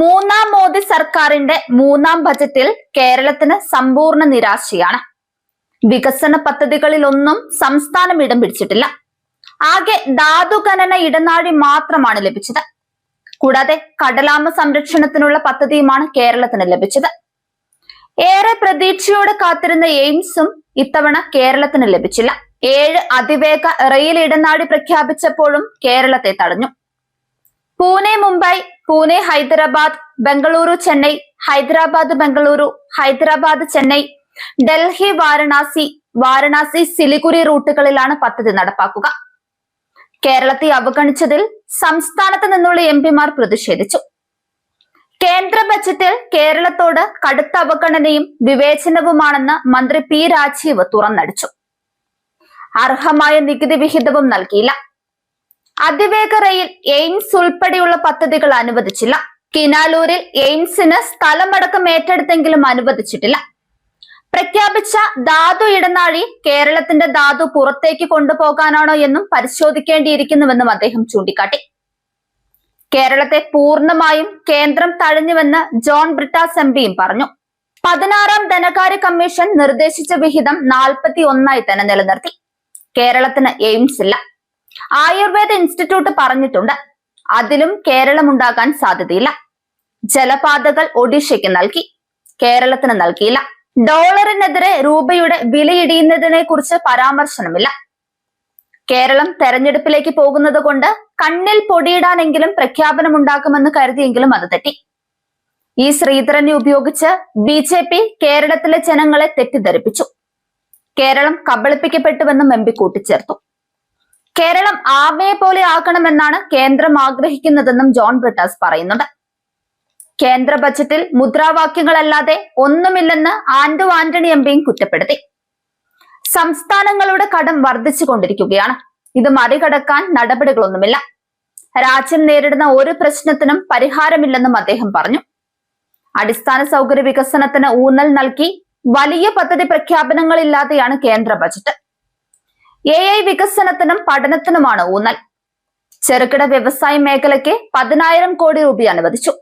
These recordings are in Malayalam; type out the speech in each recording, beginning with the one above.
മൂന്നാം മോദി സർക്കാരിന്റെ മൂന്നാം ബജറ്റിൽ കേരളത്തിന് സമ്പൂർണ നിരാശയാണ്. വികസന പദ്ധതികളിലൊന്നും സംസ്ഥാനം ഇടം പിടിച്ചിട്ടില്ല. ആകെ ധാതുഖനന ഇടനാഴി മാത്രമാണ് ലഭിച്ചത്. കൂടാതെ കടലാമ സംരക്ഷണത്തിനുള്ള പദ്ധതിയുമാണ് കേരളത്തിന് ലഭിച്ചത്. ഏറെ പ്രതീക്ഷയോടെ കാത്തിരുന്ന എയിംസും ഇത്തവണ കേരളത്തിന് ലഭിച്ചില്ല. ഏഴ് അതിവേഗ റെയിൽ ഇടനാഴി പ്രഖ്യാപിച്ചപ്പോഴും കേരളത്തെ തടഞ്ഞു. പൂനെ മുംബൈ പൂനെ ഹൈദരാബാദ് ബംഗളൂരു ചെന്നൈ ഹൈദരാബാദ് ബംഗളൂരു ഹൈദരാബാദ് ചെന്നൈ ഡൽഹി വാരണാസി വാരണാസി സിലിഗുരി റൂട്ടുകളിലാണ് പദ്ധതി നടപ്പാക്കുക. കേരളത്തെ അവഗണിച്ചതിൽ സംസ്ഥാനത്ത് നിന്നുള്ള എം പിമാർ പ്രതിഷേധിച്ചു. കേന്ദ്ര ബജറ്റിൽ കേരളത്തോട് കടുത്ത അവഗണനയും വിവേചനവുമാണെന്ന് മന്ത്രി പി രാജീവ് തുറന്നടിച്ചു. അർഹമായ നികുതി വിഹിതവും നൽകിയില്ല. അതിവേഗ റെയിൽ എയിംസ് ഉൾപ്പെടെയുള്ള പദ്ധതികൾ അനുവദിച്ചില്ല. കിനാലൂരിൽ എയിംസിന് സ്ഥലമടക്കം ഏറ്റെടുത്തെങ്കിലും അനുവദിച്ചിട്ടില്ല. പ്രഖ്യാപിച്ച ധാതു ഇടനാഴി കേരളത്തിന്റെ ധാതു പുറത്തേക്ക് കൊണ്ടുപോകാനാണോ എന്നും പരിശോധിക്കേണ്ടിയിരിക്കുന്നുവെന്നും അദ്ദേഹം ചൂണ്ടിക്കാട്ടി. കേരളത്തെ പൂർണമായും കേന്ദ്രം തഴഞ്ഞുവെന്ന് ജോൺ ബ്രിട്ടാസ് എം പിയും പറഞ്ഞു. പതിനാറാം ധനകാര്യ കമ്മീഷൻ നിർദ്ദേശിച്ച വിഹിതം നാൽപ്പത്തി ഒന്നായി തന്നെ നിലനിർത്തി. കേരളത്തിന് എയിംസ് ഇല്ല. ആയുർവേദ ഇൻസ്റ്റിറ്റ്യൂട്ട് പറഞ്ഞിട്ടുണ്ട്. അതിലും കേരളം ഉണ്ടാകാൻ സാധ്യതയില്ല. ജലപാതകൾ ഒഡീഷയ്ക്ക് നൽകി. കേരളത്തിന് നൽകിയില്ല. ഡോളറിനെതിരെ രൂപയുടെ വിലയിടിയുന്നതിനെ കുറിച്ച് പരാമർശനമില്ല. കേരളം തെരഞ്ഞെടുപ്പിലേക്ക് പോകുന്നത് കൊണ്ട് കണ്ണിൽ പൊടിയിടാനെങ്കിലും പ്രഖ്യാപനം ഉണ്ടാക്കുമെന്ന് കരുതിയെങ്കിലും അത് തെറ്റി. ഈ ശ്രീധരനെ ഉപയോഗിച്ച് ബി ജെ പി കേരളത്തിലെ ജനങ്ങളെ തെറ്റിദ്ധരിപ്പിച്ചു. കേരളം കബളിപ്പിക്കപ്പെട്ടുവെന്നും എം പി കൂട്ടിച്ചേർത്തു. കേരളം ആബയെ പോലെ ആക്കണമെന്നാണ് കേന്ദ്രം ആഗ്രഹിക്കുന്നതെന്നും ജോൺ ബ്രിട്ടാസ് പറയുന്നുണ്ട്. കേന്ദ്ര ബജറ്റിൽ മുദ്രാവാക്യങ്ങളല്ലാതെ ഒന്നുമില്ലെന്ന് ആന്റോ ആന്റണി എം പിയും കുറ്റപ്പെടുത്തി. സംസ്ഥാനങ്ങളുടെ കടം വർദ്ധിച്ചുകൊണ്ടിരിക്കുകയാണ്. ഇത് മറികടക്കാൻ നടപടികളൊന്നുമില്ല. രാജ്യം നേരിടുന്ന ഒരു പ്രശ്നത്തിനും പരിഹാരമില്ലെന്നും അദ്ദേഹം പറഞ്ഞു. അടിസ്ഥാന സൗകര്യ വികസനത്തിന് ഊന്നൽ നൽകി വലിയ പദ്ധതി പ്രഖ്യാപനങ്ങളില്ലാതെയാണ് കേന്ദ്ര ബജറ്റ്. എ ഐ വികസനത്തിനും പഠനത്തിനുമാണ് ഊന്നൽ. ചെറുകിട വ്യവസായ മേഖലയ്ക്ക് പതിനായിരം കോടി രൂപ അനുവദിച്ചു.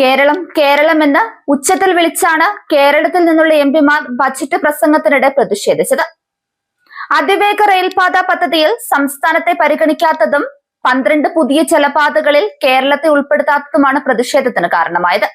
കേരളം കേരളം എന്ന് ഉച്ചത്തിൽ വിളിച്ചാണ് കേരളത്തിൽ നിന്നുള്ള എം പിമാർ ബജറ്റ് പ്രസംഗത്തിനിടെ പ്രതിഷേധിച്ചത്. അതിവേഗ റെയിൽപാത പദ്ധതിയിൽ സംസ്ഥാനത്തെ പരിഗണിക്കാത്തതും പന്ത്രണ്ട് പുതിയ ജലപാതകളിൽ കേരളത്തെ ഉൾപ്പെടുത്താത്തതുമാണ് പ്രതിഷേധത്തിന് കാരണമായത്.